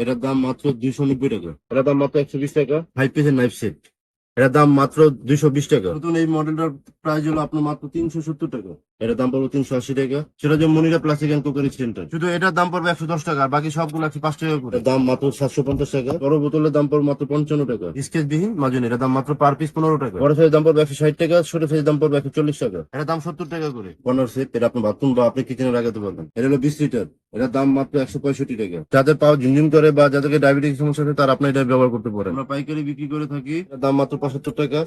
এটার দাম মাত্র দুইশো নব্বই টাকা। এটার দাম মাত্র একশো বিশ টাকা? ফাইভ পিসের নাইফ সেট এটার দাম মাত্র দুইশো বিশ টাকা। নতুন এই মডেলটার প্রাইস হলো আপনার মাত্র তিনশো সত্তর টাকা। এটার দাম পড়বে তিনশো আশি টাকা। সেটা যে Monira plastic and cookery centre শুধু এটার দাম পড়বে একশো দশ টাকা আর বাকি সবগুলো একশো পাঁচ টাকা করে। দাম মাত্র সাতশো পঞ্চাশ টাকা। বড় বোতলের দাম পড়বে মাত্র পঞ্চান্ন টাকা। স্কেচ বিহীন মাজুন এটার দাম মাত্র পার পিস পনেরো টাকা। বড় সাইজের দাম পড়বে একশো ষাট টাকা ছোট সাইজের দাম পড়বে একশো চল্লিশ টাকা। এটার দাম সত্তর টাকা করে। কর্নার সেট এটা আপনি বাথরুম বা আপনি কিচেনে লাগাতে পারবেন। এটা হলো বিশ লিটার এটার দাম মাত্র একশো পঁয়ষট্টি টাকা। যাদের পাও ঝিমঝিম করে বা যাদেরকে ডায়াবেটিস সমস্যা আছে তারা আপনি এটা ব্যবহার করতে পারেন। আমরা পাইকারি বিক্রি করে থাকি। দাম মাত্র পঁচাত্তর টাকা।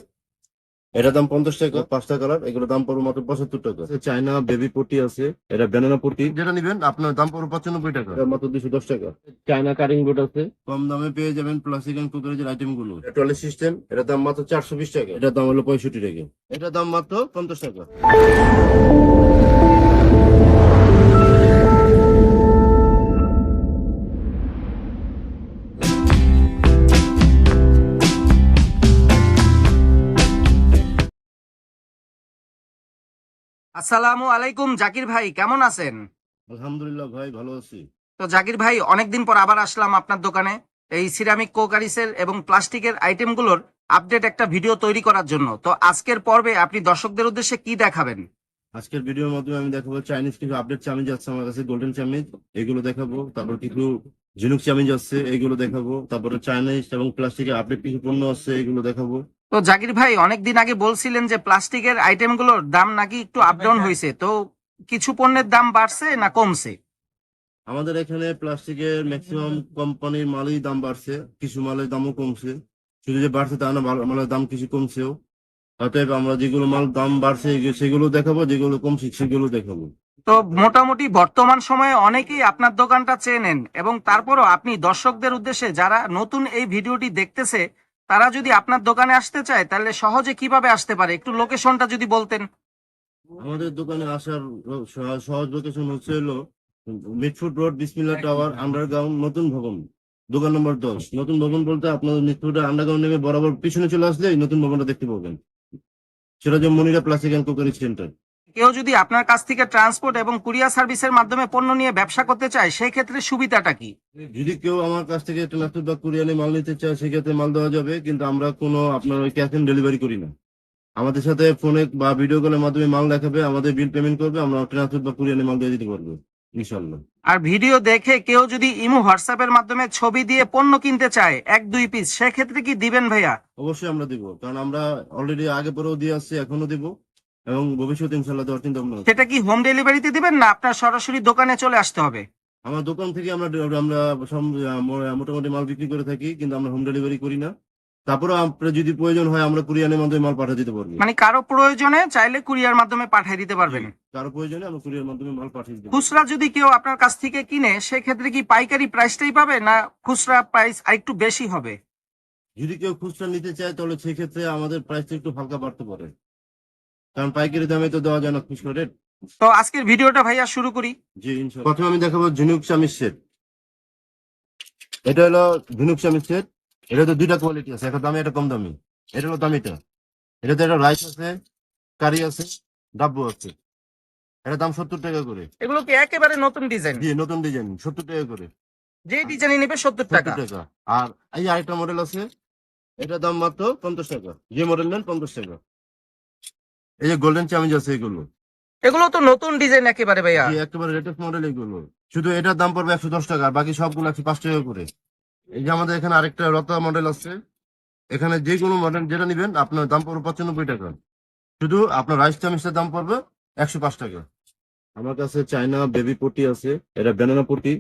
এটার দাম পঞ্চাশ টাকা পাঁচটা কালার এগুলোর দাম পড়বে মাত্র পঁচাত্তর টাকা। চাইনা বেবি পটি আছে এটা ব্যানানা পটি। যেটা নিবেন আপনার দাম পড়বে পঁচানব্বই টাকা। এটা মাত্র দুশো দশ টাকা। চাইনা কারিং বোর্ড আছে। কম দামে পেয়ে যাবেন প্লাস্টিক এন্ড কুকারের আইটেমগুলো টয়লেট সিস্টেম এটার দাম মাত্র চারশো বিশ টাকা। এটার দাম হলো পঁয়ষট্টি টাকা। এটার দাম মাত্র পঞ্চাশ টাকা। আসসালামু আলাইকুম জাকির ভাই কেমন আছেন? আলহামদুলিল্লাহ ভাই ভালো আছি। তো জাকির ভাই অনেকদিন পর আবার আসলাম আপনার দোকানে। এই সিরামিক কোকারিসের এবং প্লাস্টিকের আইটেমগুলোর আপডেট একটা ভিডিও তৈরি করার জন্য। তো আজকের পর্বে আপনি দর্শকদের উদ্দেশ্যে কি দেখাবেন? আজকের ভিডিওর মাধ্যমে আমি দেখাবো চাইনিজ কিছু আপডেট চামিজ আছে আমার কাছে গোল্ডেন চামিজ এগুলো দেখাবো। তারপর কিছু ঝিনুক চামিজ আছে এগুলো দেখাবো। তারপরে চাইনিজ এবং প্লাস্টিকের আপডেট কিছু পণ্য আছে এগুলো দেখাবো। তো জাকির ভাই অনেকদিন আগে বলছিলেন যে প্লাস্টিকের আইটেমগুলোর দাম নাকি একটু আপ ডাউন হয়েছে তো কিছু পণ্যের দাম বাড়ছে না কমছে? আমাদের এখানে প্লাস্টিকের ম্যাক্সিমাম কোম্পানির মালই দাম বাড়ছে কিছু মালের দামও কমছে। শুধু যে বাড়ছে তা না মাল- মালের দাম কিছু কমছেও। অতএব আমরা যেগুলো মাল দাম বাড়ছে সেগুলো দেখাবো যেগুলো কমছে সেগুলো দেখাবো। তো মোটামুটি বর্তমান সময়ে অনেকেই আপনার দোকানটা চেনেন এবং তারপরও আপনি দর্শকদের উদ্দেশ্যে যারা নতুন এই ভিডিওটি দেখতেছে তারা যদি আপনার দোকানে আসতে চায়, তাহলে সহজে কীভাবে আসতে পারে? একটু লোকেশনটা যদি বলতেন। আমাদের দোকানে আসার সহ- সহজ লোকেশন হচ্ছে হলো Mitford road, Bismillah tower, underground, নতুন ভবন। দোকান নম্বর দশ। নতুন ভবন বলতে আপনার মিটফুড আন্ডারগ্রাউন্ড নেমে বরাবর পিছনে চলে আসলে নতুন ভবনটা দেখতে পাবেন। সেটা যে Monira plastic and cookery centre. কেউ যদি আপনার কাছ থেকে ট্রান্সপোর্ট এবং কুরিয়ার সার্ভিসের মাধ্যমে পণ্য নিয়ে ব্যবসা করতে চায় সেই ক্ষেত্রে সুবিধাটা কি? যদি কেউ আমার কাছ থেকে ট্রান্সপোর্ট বা কুরিয়ারে মাল নিতে চায় সেক্ষেত্রে মাল দেওয়া যাবে কিন্তু আমরা কোনো আপনার ওই ক্যাশ অন ডেলিভারি করি না। আমাদের সাথে ফোনে বা ভিডিও কলের মাধ্যমে মাল দেখাবে আমাদের বিল পেমেন্ট করবে আমরা ট্রান্সপোর্ট বা কুরিয়ারে মাল দিয়ে দিতে পারব ইনশাল্লাহ আর ভিডিও দেখে কেউ যদি ইমো হোয়াটসঅ্যাপের মাধ্যমে ছবি দিয়ে পণ্য কিনতে চায় এক দুই পিস সেক্ষেত্রে কি দিবেন ভাইয়া? অবশ্যই আমরা দিব কারণ আমরা অলরেডি আগে পরেও দিয়ে আসছি এখনও দিব। এবং ভবিষ্যতে ইনশাল্লাহ দেওয়ার চিন্তা ভাবনা সেটা কি হোম ডেলিভারিতে দিবেন না আপনার সরাসরি দোকানে চলে আসতে হবে? আমার দোকান থেকে আমরা আমরা মোটামুটি মাল বিক্রি করে থাকি কিন্তু আমরা হোম ডেলিভারি করি না। তারপরে আপনার যদি প্রয়োজন হয় আমরা কুরিয়ানের মাধ্যমে মাল পাঠিয়ে দিতে পারব। মানে কারও প্রয়োজনে চাইলে কুরিয়ার মাধ্যমে পাঠিয়ে দিতে পারবেন? কারও প্রয়োজনে আমরা কুরিয়ার মাধ্যমে মাল পাঠিয়ে দিতে পারব। খুচরা যদি কেউ আপনার কাছ থেকে কিনে সেক্ষেত্রে কি পাইকারি প্রাইসটাই পাবে না খুচরা প্রাইস আরেকটু বেশি হবে? যদি কেউ খুচরা নিতে চায় তাহলে সেক্ষেত্রে আমাদের প্রাইসটা একটু হালকা বাড়তে পারে। কারণ পাইকারি দামে তো দেওয়া যায় না খুচরা রেট তো আজকের ভিডিওটা ভাইয়া শুরু করি। জি প্রথমে আমি দেখাবো ঝিনুক চামিজ সেট এটা হলো ঝিনুক চামিজ সেট এটা তো দুইটা কোয়ালিটি আছে একটা দামি একটা কম দামি। এটা হলো দামিটা। এটাতে একটা রাইস আছে কারি আছে ডাব্বু আছে। এটা দাম সত্তর টাকা করে। এগুলো কি একেবারে নতুন ডিজাইন জি নতুন ডিজাইন সত্তর টাকা করে। যে ডিজাইনে নেবে সত্তর টাকা। টাকা। আর এই আরেকটা মডেল আছে এটা দাম মাত্র পঞ্চাশ টাকা। যে মডেল নেন পঞ্চাশ টাকা। এই যে গোল্ডেন চামিজ আছে এগুলো। এগুলো তো নতুন ডিজাইন একেবারে ভাইয়া। একেবারে লেটেস্ট মডেল এগুলো। শুধু এটার দাম পড়বে একশো দশ টাকা আর বাকি সবগুলো একশো পাঁচ টাকা করে। এই যে আমাদের এখানে আরেকটা রতা মডেল আছে। এখানে যে কোনো মডেল যেটা নিবেন আপনার দাম পড়বে পঁচানব্বই টাকা। শুধু আপনার রাইস চামিচটার দাম পড়বে একশো পাঁচ টাকা। আমার কাছে চায়না বেবি পটি আছে এটা ব্যানানা পটি।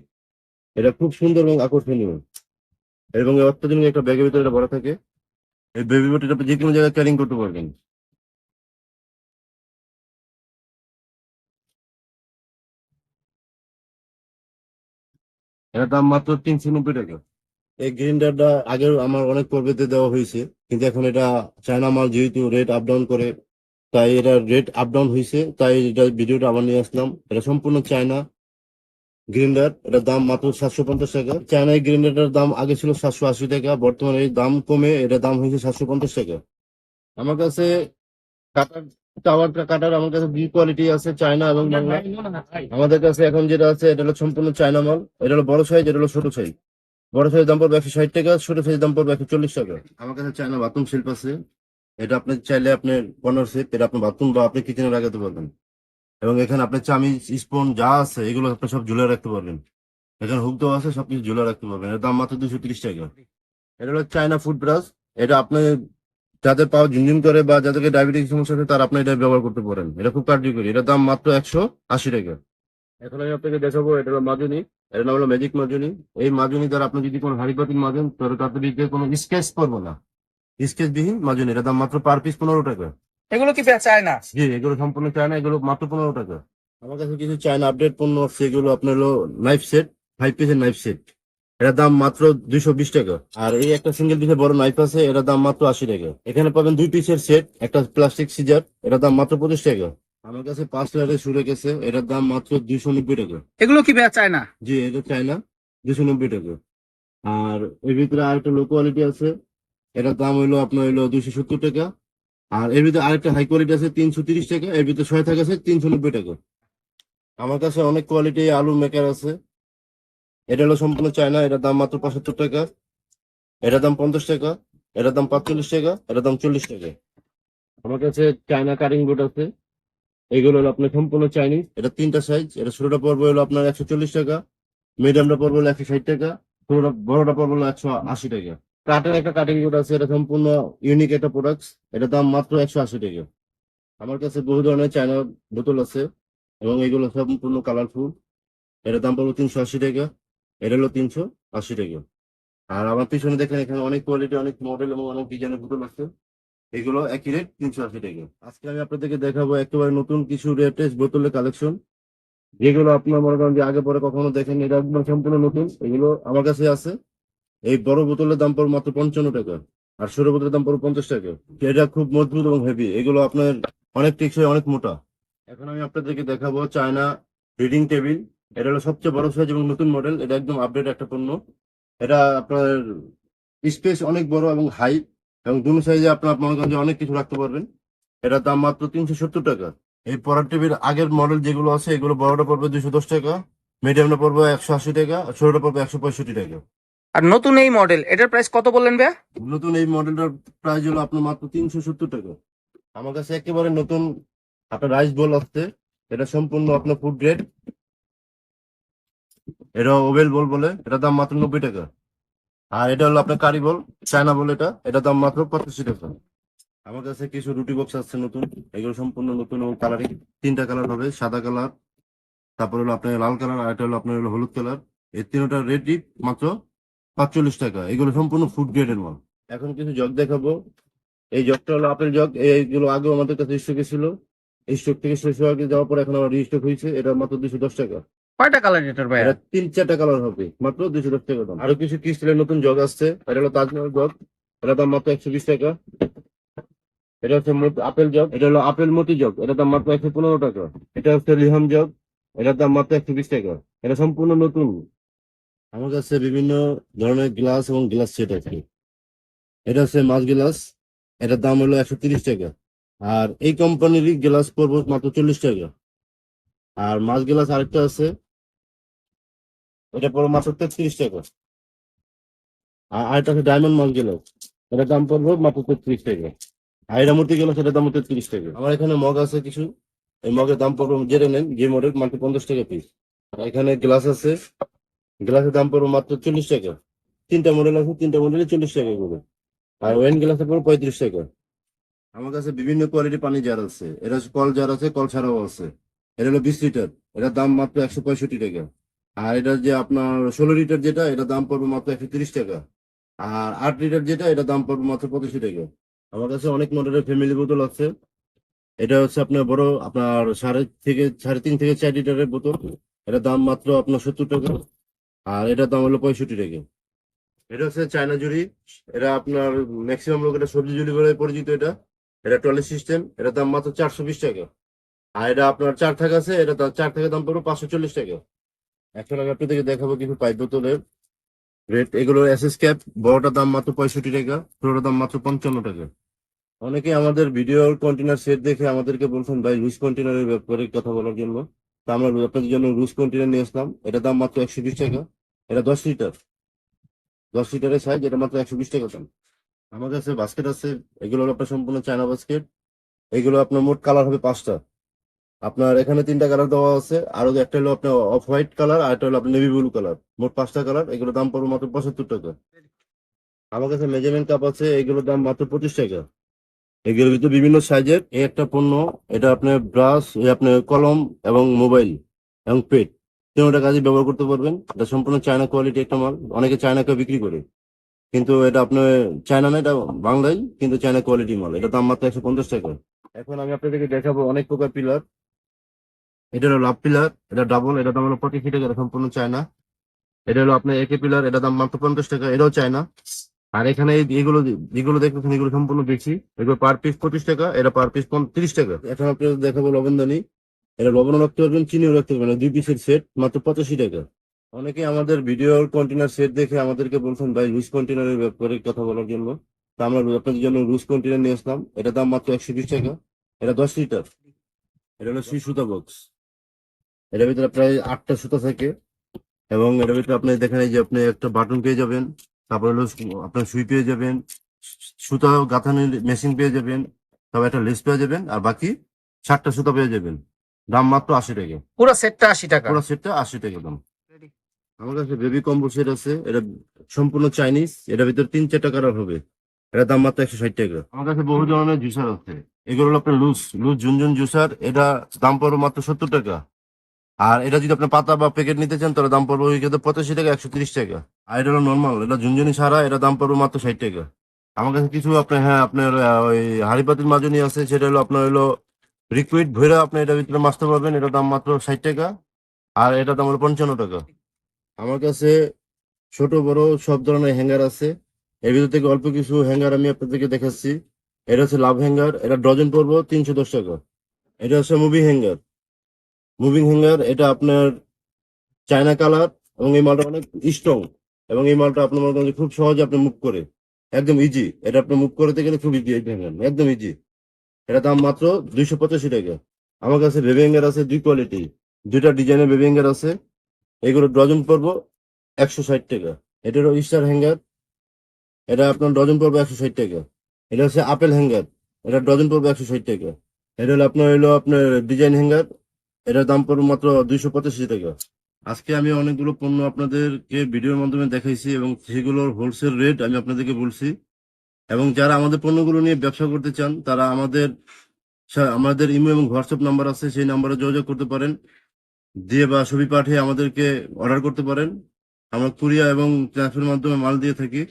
এটা খুব সুন্দর এবং আকর্ষণীয়। এবং এই অত্যাধুনিক একটা ব্যাগের ভিতরে এটা ভরা থাকে। এই বেবি পটিটা আপনি যে কোনো জায়গায় ক্যারিং করতে পারবেন। এটার দাম মাত্র তিনশো নব্বই টাকা। এই গ্রিন্ডারটা আগে আমার অনেক পর্বেতে দেওয়া হয়েছে, কিন্তু এখন এটা চায়না মাল যেহেতু রেট আপ ডাউন করে, তাই এটা রেট আপ ডাউন হয়েছে, তাই এটা ভিডিওটা আবার নিয়ে আসলাম। এটা সম্পূর্ণ চায়না গ্রিন্ডার, এটার দাম মাত্র সাতশো পঞ্চাশ টাকা। চায়না গ্রিন্ডারটার দাম আগে ছিল সাতশো আশি টাকা, বর্তমানে দাম কমে এটার দাম হয়েছে সাতশো পঞ্চাশ টাকা। আমার কাছে কাটার টাওয়ার কাটার আমার কাছে বি কোয়ালিটি আছে চায়না এবং বাংলা। আমাদের কাছে এখন যেটা আছে এটা হলো সম্পূর্ণ চায়না মাল এটা হলো বড় সাইজ এটা হলো ছোট সাইজ বড় সাইজের দাম পড়বে একশো ষাট টাকা ছোট সাইজের দাম পড়বে একশো চল্লিশ টাকা। আমার কাছে চায়না বাথরুম শিল্প আছে। এটা আপনি চাইলে আপনি পনেরো সেট এটা আপনি বাথরুম বা আপনি কিচেনে লাগাতে পারবেন। এবং এখানে আপনার চামিচ স্পুন যা আছে এগুলো আপনি সব ঝুলে রাখতে পারবেন। এখানে হুক দেওয়া আছে সবকিছু ঝুলে রাখতে পারবেন। এর দাম মাত্র দুশো তিরিশ টাকা। এটা হলো চায়না ফুড ব্রাশ এটা আপনি যাদের পাও ঝিমঝিম করে বা যাদেরকে ডায়াবেটিস সমস্যা আছে তারা আপনি এটা ব্যবহার করতে পারেন। এটা খুব কার্যকরী। এটার দাম মাত্র একশো আশি টাকা। এখন আমি আপনাকে দেখাবো এটা হলো মাজুনি। এর নাম হলো ম্যাজিক মাজুনি। এই মাজুনি দ্বারা আপনি যদি কোনো হাড়ি পাতিল মাজেন তাহলে তাতে দিকে কোনো স্কেচ করব না। স্কেচ বিহীন মাজুনি। এটার দাম মাত্র পার পিস পনেরো টাকা। এগুলো কি চায় না জি এগুলো সম্পূর্ণ চায়না এগুলো মাত্র পনেরো টাকা। আমার কাছে কিছু চায়না আপডেট পণ্য আছে এগুলো আপনার হলো নাইফ সেট ফাইভ পিসের নাইফ সেট এটার দাম মাত্র দুইশো বিশ টাকা। আর এই একটা সিঙ্গেল পিসের বড় নাইফ আছে এটার দাম মাত্র আশি টাকা। এখানে পাবেন দুই পিসের সেট একটা প্লাস্টিক সিজার এটার দাম মাত্র পঁচিশ টাকা। আমার কাছে পাঁচ লাখের শুরু গেছে এটার দাম মাত্র দুইশো নব্বই টাকা। এগুলো কি চায় না জি এটা চায়না দুশো নব্বই টাকা। আর এর ভিতরে আরেকটা লো কোয়ালিটি আছে এটার দাম হইল আপনার হইল দুইশো সত্তর টাকা। আর এর ভিতরে আরেকটা হাই কোয়ালিটি আছে তিনশো তিরিশ টাকা। এর ভিতরে ছয় থাকে আছে তিনশো নব্বই টাকা। আমার কাছে অনেক কোয়ালিটি আলু মেকার আছে। এটা হলো সম্পূর্ণ চায়না, এটার দাম মাত্র পঁচাত্তর টাকা। এটার দাম পঞ্চাশ টাকা, এটার দাম পাঁচচল্লিশ টাকা, এটার দাম চল্লিশ টাকা। আমার কাছে চায়না কাটিং বোর্ড আছে। এগুলো হলো আপনার সম্পূর্ণ চাইনিজ। এটা তিনটা সাইজ এটা ছোটটা পড়বে হলো আপনার একশো চল্লিশ টাকা মিডিয়ামটা পড়বে হলো একশো ষাট টাকা, ছোটটা, বড়টা পড়বে হলো একশো আশি টাকা। কাঠের একটা কাটিং বোর্ড আছে, এটা সম্পূর্ণ ইউনিক একটা প্রোডাক্ট এটা দাম মাত্র একশো আশি টাকা। আমার কাছে বহু ধরনের চায়না বোতল আছে, এবং এগুলো সম্পূর্ণ কালারফুল এটার দাম পড়বে তিনশো আশি টাকা। এটা হলো তিনশো আশি টাকা আর আমার পিছনে দেখেন এখানে অনেক কোয়ালিটি অনেক মডেল এবং অনেক ডিজাইনের বোতল আছে। এগুলো একই রেট তিনশো আশি টাকা। আজকে আমি আপনাদেরকে দেখাবো একেবারে নতুন কিছু রেটেস বোতলের কালেকশন যেগুলো আপনার মনে করেন যে আগে পরে কখনো দেখেন এটা একদম সম্পূর্ণ নতুন। এগুলো আমার কাছে আছে। এই বড় বোতলের দাম পড়বে মাত্র পঞ্চান্ন টাকা আর ষোলো বোতলের দাম পড়বে পঞ্চাশ টাকা। এটা খুব মজবুত এবং হেভি এগুলো আপনার অনেক টেকসই, অনেক মোটা। এখন আমি আপনাদেরকে দেখাবো চায়না রিডিং টেবিল এটা হলো সবচেয়ে বড় সাইজ এবং নতুন মডেল এটা একদম আপডেট একটা পণ্য। এটা আপনার স্পেস অনেক বড় এবং হাই এবং দুনো সাইজে আপনার মনে অনেক কিছু রাখতে পারবেন। এটার দাম মাত্র তিনশো সত্তর টাকা। এই পড়ার টেবিল আগের মডেল যেগুলো আছে এগুলো বড়টা পড়বে দুশো দশ টাকা মিডিয়ামটা পড়বে একশো আশি টাকা আর ছোটটা পড়বে একশো পঁয়ষট্টি টাকা। আর নতুন এই মডেল এটার প্রাইস কত বললেন ভাইয়া? নতুন এই মডেলটার প্রাইস হলো আপনার মাত্র তিনশো সত্তর টাকা। আমার কাছে একেবারে নতুন আপনার রাইস বল আসছে এটা সম্পূর্ণ আপনার ফুড গ্রেড এটা ওভেল বল বলে এটা দাম মাত্র নব্বই টাকা। আর এটা হলো আপনার কারি বল, চায়না বল এটা এটা দাম মাত্র পঁচাশি টাকা। আমার কাছে কিছু রুটি বক্স আসছে নতুন, এগুলো সম্পূর্ণ নতুন এবং কালারিং তিনটা কালার হবে, সাদা কালার তারপর হলো আপনার লাল কালার আর এটা হলো আপনার হলো হলুদ কালার এই তিনটা রেট মাত্র পাঁচচল্লিশ টাকা, এগুলো সম্পূর্ণ ফুড গ্রেডের মাল এখন কিছু জগ দেখাবো। এই জগটা হলো আপেল জগ এইগুলো আগেও আমাদের কাছে স্টকে ছিল। স্টক থেকে শেষ হয়ে যাওয়ার পর এখন আবার রিস্টক হয়েছে, এটা মাত্র দুশো দশ টাকা। কালার তিন কালার হবে, মাত্র দুশো টাকা আরও কিছু নতুন জগ আসছে, এটা হলো তাজমহল দাম মাত্র একশো বিশ টাকা। এটা হচ্ছে আপেল এটা হলো আপেল মতি দাম একশো পনেরো টাকা। এটা হচ্ছে লিহাম এটার দাম মাত্র বিশ টাকা। এটা সম্পূর্ণ নতুন। আমার কাছে বিভিন্ন ধরনের গ্লাস এবং গ্লাস সেট আছে। এটা হচ্ছে মাছ গ্লাস এটার দাম হলো একশো তিরিশ টাকা। আর এই কোম্পানিরই গ্লাস পড়ব মাত্র চল্লিশ টাকা। আর মাছ গ্লাস আরেকটা আছে এটা পড়ব মাত্র তেত্রিশ টাকা। আর আছে ডায়মন্ড মাছ গ্লাস এটার দাম পড়ব মাত্র তেত্রিশ টাকা। আর এটা মূর্তি গ্লাস এটার দাম তেত্রিশ টাকা। আমার এখানে মগ আছে কিছু। এই মগের দাম পড়ব জেনে নেন, যে মডেল মাত্র পঞ্চাশ টাকা পিস আর এখানে গ্লাস আছে। গ্লাসের দাম পড়ব মাত্র চল্লিশ টাকা। তিনটা মডেল আছে, তিনটা মডেলে চল্লিশ টাকা করে। আর ওয়েন গ্লাসের পড়ব পঁয়ত্রিশ টাকা। আমার কাছে বিভিন্ন কোয়ালিটি পানি জার আছে। এটা কল জার আছে, কল ছাড়াও আছে। এটা হলো বিশ লিটার এটার দাম মাত্র একশো পঁয়ষট্টি টাকা। আর এটা যে আপনার ষোলো লিটার যেটা, এটা দাম পড়বে মাত্র একশো তিরিশ টাকা। আর আট লিটার যেটা, এটা দাম পড়বে মাত্র পঁচাশি টাকা। আমার কাছে অনেক মডেলের ফ্যামিলি বোতল আছে। এটা হচ্ছে আপনার বড়, আপনার সাড়ে থেকে, সাড়ে তিন থেকে চার লিটারের বোতল। এটা দাম মাত্র আপনার সত্তর টাকা। আর এটার দাম হলো পঁয়ষট্টি টাকা। এটা হচ্ছে চায়না জুড়ি। এটা আপনার ম্যাক্সিমাম লোক এটা সবজি জুড়ি বলে পরিচিত এটা। এটা ট্রলি সিস্টেম। এটা দাম মাত্র চারশো বিশ টাকা। আর এটা আপনার চার থাকা আছে, এটা চার থেকে দাম পড়বে পাঁচশো চল্লিশ টাকা। এখন আমি আপনাদেরকে দেখাবো কিছু পাইপ বোতলের রেট। এগুলো এসএস ক্যাপ বড়টার দাম মাত্র পঁয়ষট্টি টাকা, ছোটটার দাম মাত্র পঞ্চান্ন টাকা। অনেকে আমাদের ভিডিওর কন্টেনার সেট দেখে আমাদেরকে বলছেন, ভাই রুশ কন্টেনারের ব্যাপারে কথা বলার জন্য। তা আমরা আপনাদের জন্য রুশ কন্টেনার নিয়ে আসলাম। এটা দাম মাত্র একশো বিশ টাকা। এটা দশ লিটার দশ লিটারের সাইজ এটা মাত্র একশো বিশ টাকা দাম। আমার কাছে বাস্কেট আছে। এগুলো আপনার সম্পূর্ণ চায়না বাস্কেট এগুলো আপনার মোট কালার হবে পাঁচটা। আপনার এখানে তিনটা কালার দেওয়া আছে। আরও একটা হলো আপনার অফ হোয়াইট কালার আর একটা হলো আপনার নেভি ব্লু কালার মোট পাঁচটা কালার এগুলো দাম পড়বে মাত্র পঁচাত্তর টাকা। আমার কাছে মেজারমেন্ট কাপ আছে, এগুলোর দাম মাত্র পঁচিশ টাকা। এগুলোর ভিতরে বিভিন্ন সাইজের এই একটা পণ্য, এটা আপনার ব্রাশ আপনার কলম এবং মোবাইল এবং পেট তিনটা কাজে ব্যবহার করতে পারবেন। এটা সম্পূর্ণ চায়না কোয়ালিটি একটা মাল। অনেকে চায়নাকে বিক্রি করে। কিন্তু এটা আপনার চায়না না, এটা বাংলায়, কিন্তু চায়না কোয়ালিটি মাল। এটা দাম মাত্র একশো পঞ্চাশ টাকা। এখন আমি আপনাদেরকে দেখাবো অনেক প্রকার পিলার এটা হলো লাভ পিলার এটা ডাবল এটা দাম হলো পঁচিশ টাকা এটা সম্পূর্ণ চায়না। এটা হলো আপনার একে পিলার এটা দাম মাত্র পঞ্চাশ টাকা, এটাও চায়না। আর এখানে এগুলো, যেগুলো দেখতেছেন, এগুলো সম্পূর্ণ বেশি এগুলো পার পিস পঁচিশ টাকা, এটা পার পিস তিরিশ টাকা। এখন আপনাদের দেখাবো লবণদানি। এটা লবণও রাখতে পারবেন, চিনিও রাখতে পারবেন। দুই পিসের সেট মাত্র পঁচাশি টাকা। অনেকে আমাদের ভিডিওর কন্টেনার সেট দেখে আমাদেরকে বলছেন, ভাই রুশ কন্টেনারের ব্যাপারে কথা বলার জন্য। তা আমরা আপনাদের জন্য রুশ কন্টেনার নিয়ে আসলাম। এটা দাম মাত্র একশো বিশ টাকা। এটা দশ লিটার এটা হলো সুই সুতা বক্স এটার ভিতরে প্রায় আটটা সুতা থাকে। এবং এটার ভিতরে আপনি দেখেন এই যে আপনি একটা বাটন পেয়ে যাবেন তারপর হলো আপনার সুই পেয়ে যাবেন সুতা গাঁথানির মেশিন পেয়ে যাবেন তবে একটা লেস পেয়ে যাবেন আর বাকি ষাটটা সুতা পেয়ে যাবেন। দাম মাত্র আশি টাকা। পুরো সেটটা আশি টাকা। পুরো সেটটা আশি টাকা দাম। আমার কাছে বেবি কম্বো সেট আছে এটা সম্পূর্ণ চাইনিজ এটার ভিতরে তিন চারটা কালার হবে। এটার দাম মাত্র একশো ষাট টাকা। আমার কাছে বহু ধরনের জুসার আছে। এগুলো হলো আপনার লুজ লুজ ঝুনঝুন জুসার এটা দাম পড়বে মাত্র সত্তর টাকা। আর এটা যদি আপনি পাতা বা প্যাকেট নিতে চান, তাহলে দাম পড়বে ওই ক্ষেত্রে পঁচাশি টাকা, একশো তিরিশ টাকা। আর এটা হলো নর্মাল এটা ঝুনঝুনি ছাড়া এটা দাম পড়বে মাত্র ষাট টাকা। আমার কাছে কিছু আপনার হ্যাঁ আপনার ওই হাড়িপাতির মাজনি আছে, সেটা হলো আপনার হলো লিকুইড ভৈরা, আপনি এটার ভিতরে মাছতে পারবেন এটার দাম মাত্র ষাট টাকা। আর এটার দাম হলো পঞ্চান্ন টাকা। আমার কাছে ছোট, বড় সব ধরনের হ্যাঙ্গার আছে। এর ভিতর থেকে অল্প কিছু হ্যাঙ্গার আমি আপনাদেরকে দেখাচ্ছি। এটা হচ্ছে লাভ হ্যাঙ্গার এটা ডজন পড়ব তিনশো দশ টাকা। এটা হচ্ছে মুভি হ্যাঙ্গার মুভিং হ্যাঙ্গার এটা আপনার চায়না কালার এবং এই মালটা অনেক স্ট্রং এবং এই মালটা আপনার মনে খুব সহজে আপনি মুভ করে, একদম ইজি এটা আপনি মুভ করতে গেলে খুব ইজি একদম ইজি এটা দাম মাত্র দুইশো পঁচাশি টাকা। আমার কাছে বেবি হ্যাঙ্গার আছে, দুই কোয়ালিটি দুইটা ডিজাইনের বেবি হ্যাঙ্গার আছে। এগুলো ডজন পড়ব, একশো ষাট টাকা। এটা হলো স্টার হ্যাঙ্গার এটা আপনার ডজন পড়বে একশো ষাট টাকা। এটা হচ্ছে আপেল হ্যাঙ্গার এটা ডজন পড়বে একশো ষাট টাকা। এটা হলো আপনার হলো আপনার ডিজাইন হ্যাঙ্গার এটার দাম পড়বে মাত্র দুইশো পঁচাশি টাকা। আজকে আমি অনেকগুলো পণ্য আপনাদেরকে ভিডিওর মাধ্যমে দেখাইছি এবং সেগুলোর হোলসেল রেট আমি আপনাদেরকে বলছি। এবং যারা আমাদের পণ্যগুলো নিয়ে ব্যবসা করতে চান, তারা আমাদের আমাদের ইমেল এবং হোয়াটসঅ্যাপ নাম্বার আছে, সেই নাম্বারে যোগাযোগ করতে পারেন। দিয়ে বা ছবি পাঠিয়ে আমাদেরকে অর্ডার করতে পারেন। আমরা কুরিয়া এবং ট্রান্সফারের মাধ্যমে মাল দিয়ে থাকি।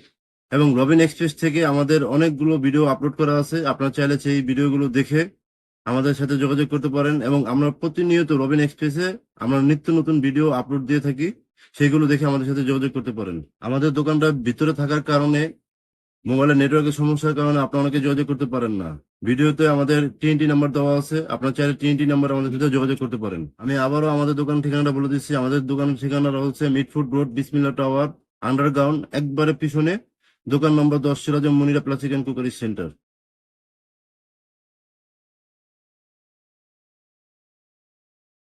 এবং রবিন এক্সপ্রেস থেকে আমাদের অনেকগুলো ভিডিও আপলোড করা আছে। আপনারা চাইলে সেই ভিডিওগুলো দেখে আমাদের সাথে যোগাযোগ করতে পারেন এবং আমরা প্রতিনিয়ত রবিন এক্সপ্রেসে আমরা নিত্য নতুন ভিডিও আপলোড দিয়ে থাকি, সেগুলো দেখে আমাদের সাথে যোগাযোগ করতে পারেন। আমাদের দোকানটা ভিতরে থাকার কারণে, মোবাইলের নেটওয়ার্কের সমস্যার কারণে আপনারা অনেকে যোগাযোগ করতে পারেন না। ভিডিওতে আমাদের টিএনটি নাম্বার দেওয়া আছে, আপনার চাইলে টিএনটি নাম্বার আমাদের সাথে যোগাযোগ করতে পারেন। আমি আবারও আমাদের দোকান ঠিকানাটা বলে দিচ্ছি। আমাদের দোকান ঠিকানা হচ্ছে Mitford road, Bismillah tower, underground, একবারে পিছনে, দোকান নম্বর দশ Siraj Monira plastic and cookery centre.